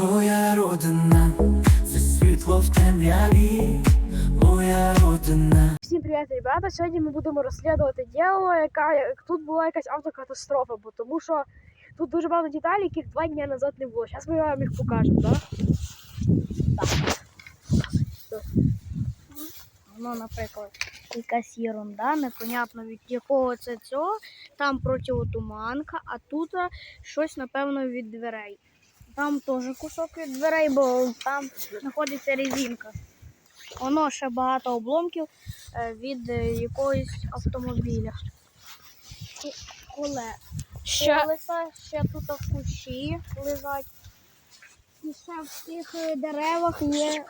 Моя родина, це світло в темряві, моя родина. Всім привіт, ребята! Сьогодні ми будемо розслідувати діло, яка тут була якась автокатастрофа, бо тому що тут дуже багато деталей, яких два дні назад не було. Зараз ми вам їх покажемо, так? Ну, наприклад, якась ерунда, непонятно від якого це цього. Там противотуманка, а тут щось, напевно, від дверей. Там теж кусок від дверей, бо там знаходиться резинка. Воно ще багато обломків е, від якогось автомобіля. Коле. Ще, Колеса ще тут в кущі лежать. І ще в цих е, деревах є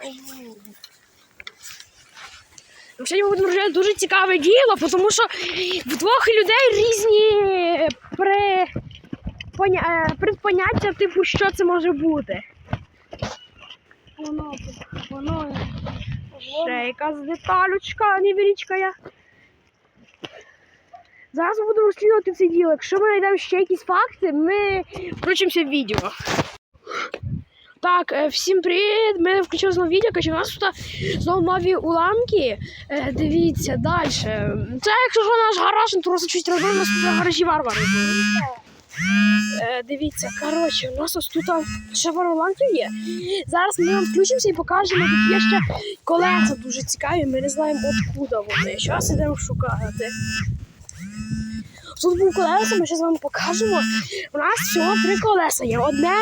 сьогодні ми будемо розглядати дуже цікаве діло, тому що в двох людей різні. Поня... е, предпоняття, типу, що це може бути. Воно, воно, Ще якась деталючка невеличка. Зараз ми будемо розслідувати це діло. Якщо ми знайдемо ще якісь факти, ми включимося в відео. Так, е, всім привіт! Ми включили знову відео, каже, у нас тут знову нові уламки. Е, Дивіться далі. Це якщо що наш гараж, то просто робили, у нас тут гаражі варвари були. Е, Дивіться, коротше, у нас ось тут ще є. Зараз ми вам включимося і покажемо, тут є ще колеса дуже цікаві, ми не знаємо откуда вони. Зараз йдемо шукати. Тут був колеса, ми зараз вам покажемо. У нас всього три колеса є. Одне,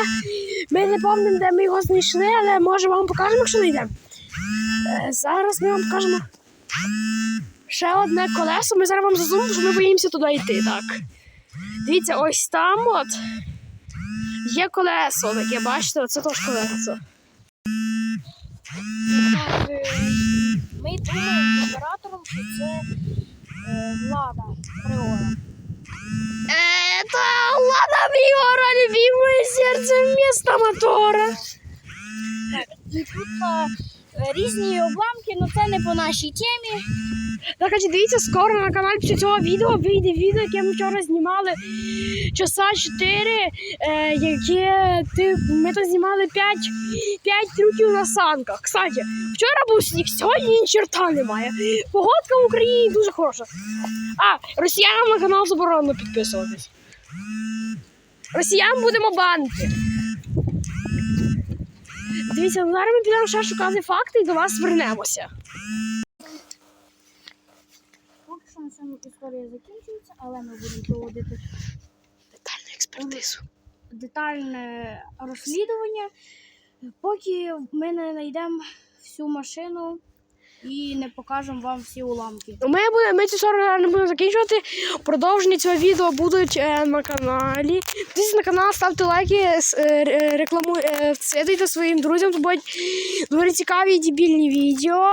ми не пам'ятаємо, де ми його знайшли, але може вам покажемо, якщо знайдемо. Е, Зараз ми вам покажемо. Ще одне колесо, ми зараз вам зазумимо, що ми боїмося туди йти. Так. Дивіться, ось там от є колесо таке, бачите, оце теж колесо. Е, Ми думаємо з оператором, що це е, влада Приора. Это Лада Приора, любимое сердце вместо мотора. І тут е, різні обламки, але це не по нашій темі. Так, кстати, дивіться, скоро на каналі після цього відео вийде відео, яке ми вчора знімали часа 4, е, яке ти, ми то знімали 5, 5 трюків на санках. Кстати, вчора був сніг, сьогодні ні черта немає. Погодка в Україні дуже хороша. А, росіянам на канал заборонено підписуватись. Росіян будемо банити. Дивіться, зараз ми підемо ще шукати факти і до вас звернемося. Поки що на цьому історія закінчується, але ми будемо проводити Детальну експертизу. детальне розслідування, поки ми не знайдемо всю машину і не покажемо вам всі уламки. Ми, буде, ми цю сторону не будемо закінчувати. Продовження цього відео будуть е, на каналі. Підписуйтесь на канал, ставте лайки, е, ре- е, своїм друзям. Тут будуть дуже цікаві і дебільні відео.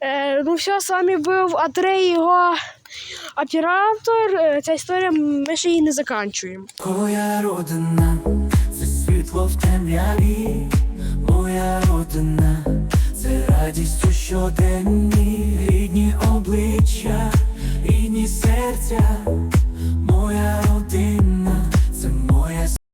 Е, ну все, з вами був Атрей його оператор. Е, ця історія ми ще її не закінчуємо. Моя родина, це світло в темряві, моя родина, це радість у щоденні обличчя, рідні серця.